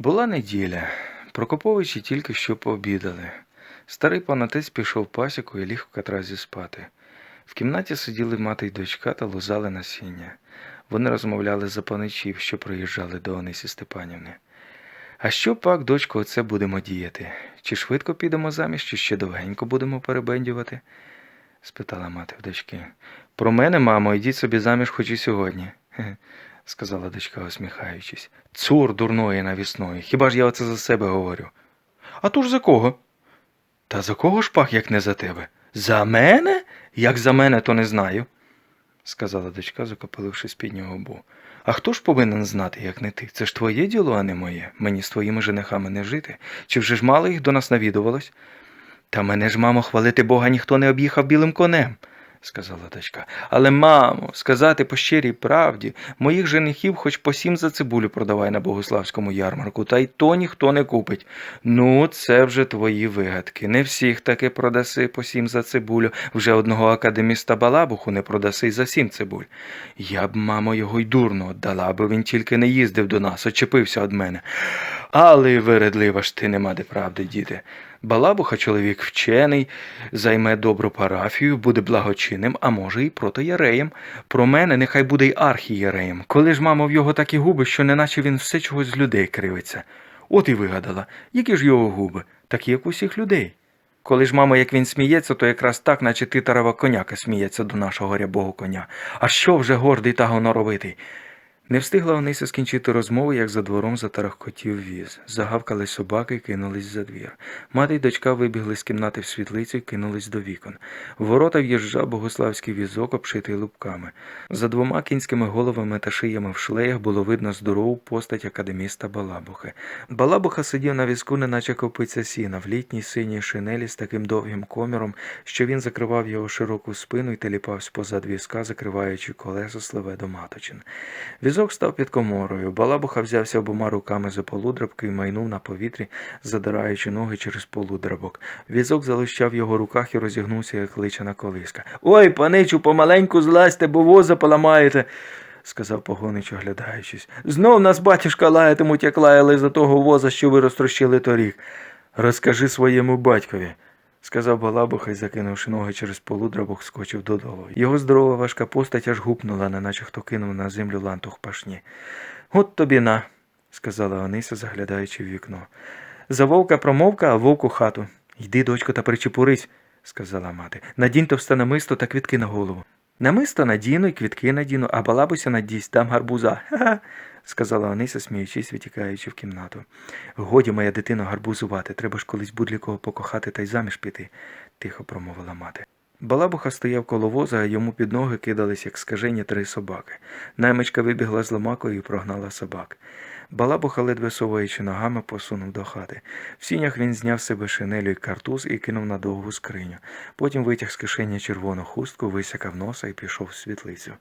Була неділя. Прокоповичі тільки що пообідали. Старий панатець пішов пасіку і ліг в катразі спати. В кімнаті сиділи мати й дочка та лузали насіння. Вони розмовляли за паничів, що приїжджали до Онисі Степанівни. А що пак, дочко, оце будемо діяти? Чи швидко підемо заміж, чи ще довгенько будемо перебендювати? спитала мати в дочки. Про мене, мамо, йдіть собі заміж хоч і сьогодні, сказала дочка, усміхаючись. Цур дурної навісної. Хіба ж я оце за себе говорю? А то ж за кого? Та за кого ж пак, як не за тебе? За мене? Як за мене, то не знаю, сказала дочка, закопиливши з під нього бу. А хто ж повинен знати, як не ти? Це ж твоє діло, а не моє. Мені з твоїми женихами не жити. Чи вже ж мало їх до нас навідувалось? Та мене ж, мамо, хвалити Бога ніхто не об'їхав білим конем, сказала дочка. Але, мамо, сказати по щирій правді, моїх женихів хоч по сім за цибулю продавай на богославському ярмарку, та й то ніхто не купить. Ну, це вже твої вигадки. Не всіх таки продаси по сім за цибулю. Вже одного академіста Балабуху не продаси за сім цибуль. Я б, мамо, його й дурно віддала, аби він тільки не їздив до нас, очепився від мене. Але вередлива ж ти нема де правди, діти. Балабуха чоловік вчений, займе добру парафію, буде благочинним, а може, і протоєреєм. Про мене нехай буде й архієреєм. Коли ж, мамо, в його такі губи, що неначе він все чогось з людей кривиться. От і вигадала, які ж його губи, такі, як усіх людей. Коли ж, мамо, як він сміється, то якраз так, наче титарова коняка сміється до нашого рябого коня. А що вже гордий та гоноровитий? Не встигла Онися скінчити розмову, як за двором затарахкотів віз. Загавкали собаки кинулись за двір. Мати й дочка вибігли з кімнати в світлицю і кинулись до вікон. В ворота в'їжджав богославський візок, обшитий лупками. За двома кінськими головами та шиями в шлеях було видно здорову постать академіста Балабухи. Балабуха сидів на візку, неначе копиця сіна, в літній синій шинелі з таким довгим коміром, що він закривав його широку спину і теліпався позад візка, закриваючи колеса сливе до маточин. Візок став під коморою. Балабуха взявся обома руками за полудрабки і майнув на повітрі, задираючи ноги через полудрабок. Візок залищав в його руках і розігнувся, як личана колиска. Ой, паничу, помаленьку злазьте, бо воза поламаєте, сказав погонич, оглядаючись. Знов нас батюшка лаятимуть, як лаяли за того воза, що ви розтрощили торік. Розкажи своєму батькові. Сказав Балабуха і, закинувши ноги через полудрабок, скочив додолу. Його здорова важка постать аж гупнула, неначе хто кинув на землю лантух пашні. От тобі на, сказала Онися, заглядаючи в вікно. За вовка промовка, а вовк у хату. Йди, дочко, та причепурись, сказала мати. Надінь товсте намисто та квітки на голову. Намисто надіну і квітки надіну, а балабуся надісь, дам гарбуза. Ха-ха, сказала Онися, сміючись, витікаючи в кімнату. Годі, моя дитино, гарбузувати, треба ж колись будлікого покохати та й заміж піти, тихо промовила мати. Балабуха стояв коло воза, а йому під ноги кидались, як скажені, три собаки. Наймичка вибігла з ломакою і прогнала собак. Балабуха, ледве соваючи ногами, посунув до хати. В сінях він зняв себе шинелю й картуз і кинув на довгу скриню. Потім витяг з кишені червону хустку, висякав носа і пішов в світлицю.